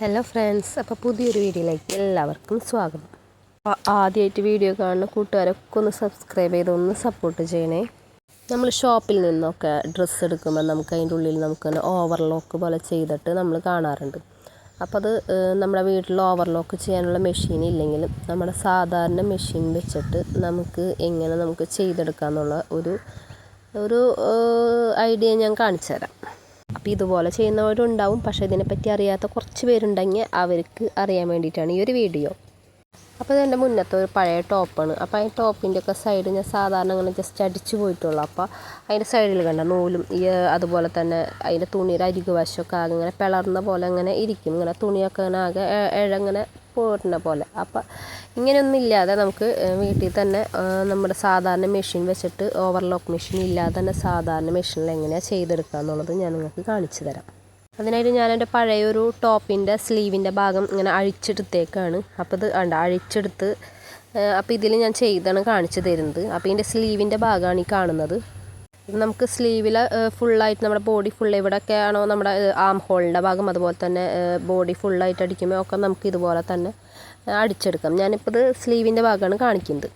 Hello friends അപ്പോൾ പുതിയൊരു വീഡിയോയിലേക്ക് എല്ലാവർക്കും സ്വാഗതം. അപ്പോൾ ആദ്യമായിട്ട് വീഡിയോ കാണുന്ന കൂട്ടുകാരൊക്കെ ഒന്ന് സബ്സ്ക്രൈബ് ചെയ്ത് ഒന്ന് സപ്പോർട്ട് ചെയ്യണേ. നമ്മൾ ഷോപ്പിൽ നിന്നൊക്കെ ഡ്രസ്സ് എടുക്കുമ്പോൾ നമുക്ക് അതിന്റെ ഉള്ളിൽ നമുക്ക് ഓവർലോക്ക് പോലെ ചെയ്തിട്ട് നമ്മൾ കാണാറുണ്ട്. അപ്പോൾ അത് നമ്മുടെ വീട്ടിൽ ഓവർലോക്ക് ചെയ്യാനുള്ള മെഷീൻ ഇല്ലെങ്കിലും നമ്മുടെ സാധാരണ മെഷീൻ വെച്ചിട്ട് നമുക്ക് എങ്ങനെ നമുക്ക് ചെയ്തെടുക്കാമെന്നുള്ള ഒരു ഒരു ഐഡിയ ഞാൻ കാണിച്ചു തരാം അപ്പോൾ ഇതുപോലെ ചെയ്യുന്നവരും ഉണ്ടാവും പക്ഷേ ഇതിനെപ്പറ്റി അറിയാത്ത കുറച്ച് പേരുണ്ടെങ്കിൽ അവർക്ക് അറിയാൻ വേണ്ടിയിട്ടാണ് ഈ ഒരു വീഡിയോ. അപ്പോൾ ഇതെന്റെ മുന്നത്തെ ഒരു പഴയ ടോപ്പാണ്. അപ്പോൾ ആ ടോപ്പിന്റെ ഒക്കെ സൈഡ് ഞാൻ സാധാരണ അങ്ങനെ ജസ്റ്റ് അടിച്ചു പോയിട്ടുള്ളൂ. അപ്പോൾ അതിന്റെ സൈഡിൽ കണ്ട നൂലും ഈ അതുപോലെ തന്നെ അതിന്റെ തുണിയുടെ അരികുവശമൊക്കെ ആകെ ഇങ്ങനെ പിളർന്ന പോലെ അങ്ങനെ ഇരിക്കും. ഇങ്ങനെ തുണിയൊക്കെ അങ്ങനെ ആകെ ഇഴങ്ങനെ പോരുന്ന പോലെ. അപ്പം ഇങ്ങനെയൊന്നും ഇല്ലാതെ നമുക്ക് വീട്ടിൽ തന്നെ നമ്മുടെ സാധാരണ മെഷീൻ വെച്ചിട്ട് ഓവർലോക്ക് മെഷീൻ ഇല്ലാതെ തന്നെ സാധാരണ മെഷീനിൽ എങ്ങനെയാണ് ചെയ്തെടുക്കുക എന്നുള്ളത് ഞാൻ നിങ്ങൾക്ക് കാണിച്ചു തരാം. അതിനായിട്ട് ഞാൻ എന്റെ പഴയൊരു ടോപ്പിന്റെ സ്ലീവിന്റെ ഭാഗം ഇങ്ങനെ അഴിച്ചെടുത്തേക്കാണ്. അപ്പോൾ ഇത് കണ്ട? അഴിച്ചെടുത്ത് അപ്പോൾ ഇതിൽ ഞാൻ ചെയ്താണ് കാണിച്ചു തരുന്നത്. അപ്പോൾ ഇതിന്റെ സ്ലീവിന്റെ ഭാഗമാണ് ഈ കാണുന്നത്. നമുക്ക് സ്ലീവിൽ ഫുള്ളായിട്ട് നമ്മുടെ ബോഡി ഫുൾ എവിടെയൊക്കെ ആണോ നമ്മുടെ ആം ഹോളിന്റെ ഭാഗം അതുപോലെ തന്നെ ബോഡി ഫുള്ളായിട്ട് അടിക്കുമ്പോൾ ഒക്കെ നമുക്ക് ഇതുപോലെ തന്നെ അടിച്ചെടുക്കാം. ഞാനിപ്പോൾ ഇത് സ്ലീവിന്റെ ഭാഗമാണ് കാണിക്കുന്നത്.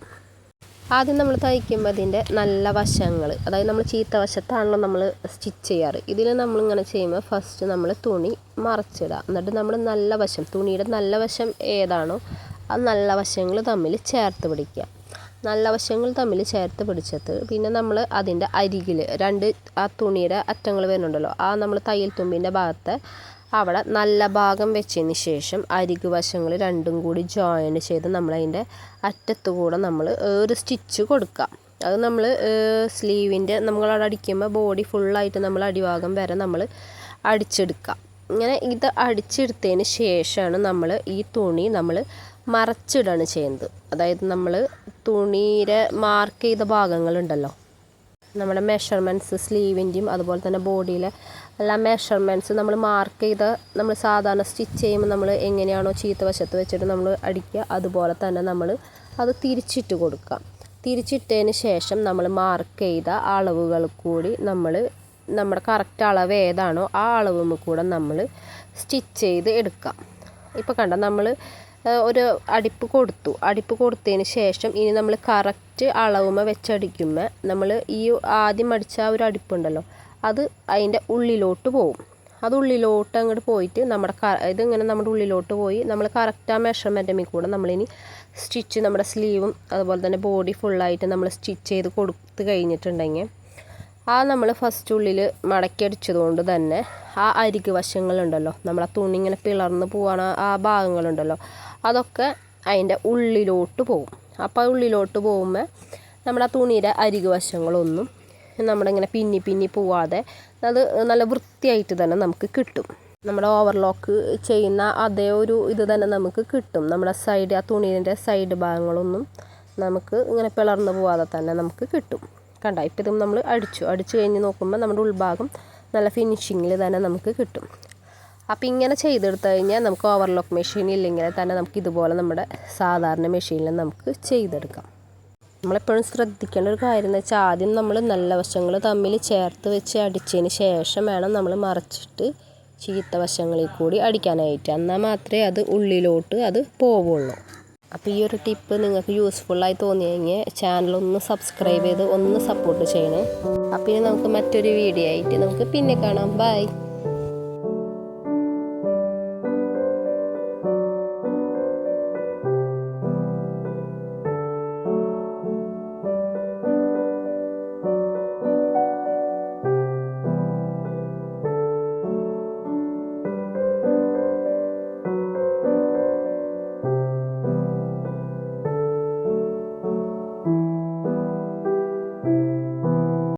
ആദ്യം നമ്മൾ തയ്ക്കുമ്പോൾ അതിന്റെ നല്ല വശങ്ങൾ അതായത് നമ്മൾ ചീത്ത വശത്താണല്ലോ നമ്മൾ സ്റ്റിച്ച് ചെയ്യാറ്. ഇതിൽ നമ്മളിങ്ങനെ ചെയ്യുമ്പോൾ ഫസ്റ്റ് നമ്മൾ തുണി മറച്ചിടുക. എന്നിട്ട് നമ്മൾ നല്ല വശം തുണിയുടെ നല്ല വശം ഏതാണോ ആ നല്ല വശങ്ങൾ തമ്മിൽ ചേർത്ത് പിടിക്കുക. നല്ല വശങ്ങൾ തമ്മിൽ ചേർത്ത് പിടിച്ചത്. പിന്നെ നമ്മൾ അതിന്റെ അരികിൽ രണ്ട് ആ തുണിയുടെ അറ്റങ്ങൾ വരുന്നുണ്ടല്ലോ. ആ നമ്മൾ തയ്യൽ തുമ്പിന്റെ ഭാഗത്തെ അവിടെ നല്ല ഭാഗം വെച്ചതിന് ശേഷം അരികു വശങ്ങൾ രണ്ടും കൂടി ജോയിൻ ചെയ്ത് നമ്മളതിന്റെ അറ്റത്ത് കൂടെ നമ്മൾ ഒരു സ്റ്റിച്ച് കൊടുക്കുക അത് നമ്മൾ സ്ലീവിന്റെ നമ്മളവിടെ അടിക്കുമ്പോൾ ബോഡി ഫുള്ളായിട്ട് നമ്മൾ അടിഭാഗം വരെ നമ്മൾ അടിച്ചെടുക്കുക ഇങ്ങനെ ഇത് അടിച്ചെടുത്തതിന് ശേഷമാണ് നമ്മൾ ഈ തുണി നമ്മൾ മറച്ചിടാണ് ചെയ്യുന്നത്. അതായത് നമ്മൾ തുണിയുടെ മാർക്ക് ചെയ്ത ഭാഗങ്ങളുണ്ടല്ലോ. നമ്മുടെ മെഷർമെന്റ്സ് സ്ലീവിന്റെയും അതുപോലെ തന്നെ ബോഡിയിലെ എല്ലാ മെഷർമെന്റ്സ് നമ്മൾ മാർക്ക് ചെയ്ത നമ്മൾ സാധാരണ സ്റ്റിച്ച് ചെയ്യുമ്പോൾ നമ്മൾ എങ്ങനെയാണോ ചീത്ത വശത്ത് വെച്ചിട്ട് നമ്മൾ അടിക്കുക. അതുപോലെ തന്നെ നമ്മൾ അത് തിരിച്ചിട്ട് കൊടുക്കുക. തിരിച്ചിട്ടതിന് ശേഷം നമ്മൾ മാർക്ക് ചെയ്ത അളവുകൾ കൂടി നമ്മൾ നമ്മുടെ കറക്റ്റ് അളവ് ഏതാണോ ആ അളവ് കൂടെ നമ്മൾ സ്റ്റിച്ച് ചെയ്ത് എടുക്കാം. ഇപ്പോൾ കണ്ട നമ്മൾ ഒരു അടിപ്പ് കൊടുത്തു. അടിപ്പ് കൊടുത്തതിന് ശേഷം ഇനി നമ്മൾ കറക്റ്റ് അളവുമ വെച്ചടിക്കുമ്പോൾ നമ്മൾ ഈ ആദ്യം അടിച്ച ആ ഒരു അടിപ്പുണ്ടല്ലോ അത് അതിന്റെ ഉള്ളിലോട്ട് പോകും അത് ഉള്ളിലോട്ട് അങ്ങോട്ട് പോയിട്ട് നമ്മുടെ ഇതിങ്ങനെ നമ്മുടെ ഉള്ളിലോട്ട് പോയി നമ്മൾ കറക്റ്റ് ആ മെഷർമെന്റമിൽ കൂടെ നമ്മളിനി സ്റ്റിച്ച് നമ്മുടെ സ്ലീവും അതുപോലെ തന്നെ ബോഡി ഫുള്ളായിട്ട് നമ്മൾ സ്റ്റിച്ച് ചെയ്ത് കൊടുത്ത് കഴിഞ്ഞിട്ടുണ്ടെങ്കിൽ ആ നമ്മൾ ഫസ്റ്റ് ഉള്ളിൽ മടക്കി അടിച്ചതുകൊണ്ട് തന്നെ ആ അരികു വശങ്ങളുണ്ടല്ലോ. നമ്മളെ തുണി ഇങ്ങനെ പിളർന്ന് പോവാണ് ആ ഭാഗങ്ങളുണ്ടല്ലോ. അതൊക്കെ അതിന്റെ ഉള്ളിലോട്ട് പോകും അപ്പോൾ ആ ഉള്ളിലോട്ട് പോകുമ്പോൾ നമ്മുടെ ആ തുണിയുടെ അരികു വശങ്ങളൊന്നും നമ്മളിങ്ങനെ പിന്നി പിന്നി പോവാതെ അത് നല്ല വൃത്തിയായിട്ട് തന്നെ നമുക്ക് കിട്ടും. നമ്മുടെ ഓവർലോക്ക് ചെയ്യുന്ന അതേ ഒരു ഇത് തന്നെ നമുക്ക് കിട്ടും. നമ്മുടെ സൈഡ് ആ തുണീന്റെ സൈഡ് ഭാഗങ്ങളൊന്നും നമുക്ക് ഇങ്ങനെ പിളർന്ന് പോവാതെ തന്നെ നമുക്ക് കിട്ടും. കണ്ട. ഇപ്പം ഇത് നമ്മൾ അടിച്ചു. അടിച്ചു കഴിഞ്ഞ് നോക്കുമ്പോൾ നമ്മുടെ ഉൾഭാഗം നല്ല ഫിനിഷിങ്ങിൽ തന്നെ നമുക്ക് കിട്ടും. അപ്പോൾ ഇങ്ങനെ ചെയ്തെടുത്തു കഴിഞ്ഞാൽ നമുക്ക് ഓവർലോക്ക് മെഷീൻ ഇല്ലെങ്കിൽ തന്നെ നമുക്ക് ഇതുപോലെ നമ്മുടെ സാധാരണ മെഷീനിൽ നമുക്ക് ചെയ്തെടുക്കാം. നമ്മളെപ്പോഴും ശ്രദ്ധിക്കേണ്ട ഒരു കാര്യം എന്ന് വെച്ചാൽ ആദ്യം നമ്മൾ നല്ല വശങ്ങൾ തമ്മിൽ ചേർത്ത് വെച്ച് അടിച്ചതിന് ശേഷം വേണം നമ്മൾ മറച്ചിട്ട് ചീത്ത വശങ്ങളിൽ കൂടി അടിക്കാനായിട്ട്. എന്നാൽ മാത്രമേ അത് ഉള്ളിലോട്ട് അത് പോവുള്ളൂ. അപ്പോൾ ഈ ഒരു ടിപ്പ് നിങ്ങൾക്ക് യൂസ്ഫുള്ളായി തോന്നിയെങ്കിൽ ചാനലൊന്ന് സബ്സ്ക്രൈബ് ചെയ്ത് ഒന്ന് സപ്പോർട്ട് ചെയ്യണേ. അപ്പോൾ ഇനി നമുക്ക് മറ്റൊരു വീഡിയോ ആയിട്ട് നമുക്ക് പിന്നെ കാണാം. ബൈ